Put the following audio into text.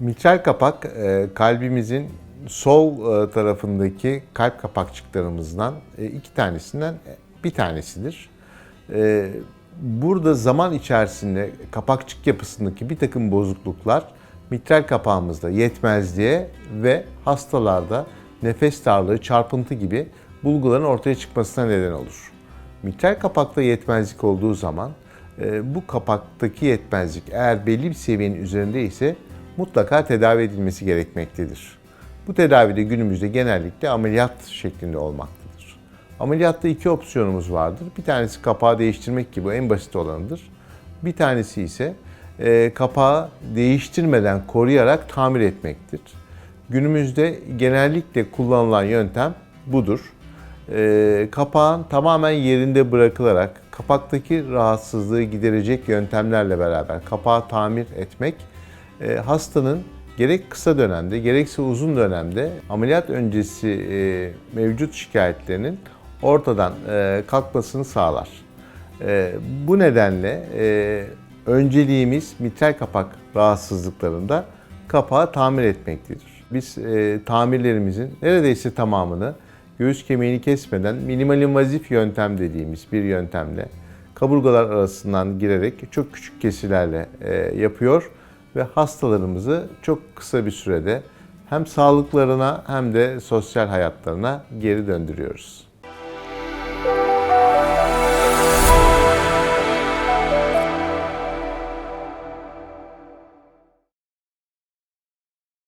Mitral kapak e, kalbimizin sol e, tarafındaki kalp kapakçıklarımızdan e, iki tanesinden bir tanesidir. Burada zaman içerisinde kapakçık yapısındaki bir takım bozukluklar mitral kapağımızda yetmezliğe ve hastalarda nefes darlığı, çarpıntı gibi bulguların ortaya çıkmasına neden olur. Mitral kapakta yetmezlik olduğu zaman bu kapaktaki yetmezlik eğer belli bir seviyenin üzerinde ise mutlaka tedavi edilmesi gerekmektedir. Bu tedavide günümüzde genellikle ameliyat şeklinde olmaktadır. Ameliyatta iki opsiyonumuz vardır. Bir tanesi kapağı değiştirmek gibi en basit olanıdır. Bir tanesi ise e, kapağı değiştirmeden koruyarak tamir etmektir. Günümüzde genellikle kullanılan yöntem budur. E, kapağın tamamen yerinde bırakılarak kapaktaki rahatsızlığı giderecek yöntemlerle beraber kapağı tamir etmek hastanın gerek kısa dönemde gerekse uzun dönemde ameliyat öncesi e, mevcut şikayetlerinin ortadan e, kalkmasını sağlar. E, bu nedenle e, önceliğimiz mitral kapak rahatsızlıklarında kapağı tamir etmektedir. Biz e, tamirlerimizin neredeyse tamamını göğüs kemiğini kesmeden minimal invazif yöntem dediğimiz bir yöntemle kaburgalar arasından girerek çok küçük kesilerle e, yapıyor ve hastalarımızı çok kısa bir sürede hem sağlıklarına hem de sosyal hayatlarına geri döndürüyoruz. Müzik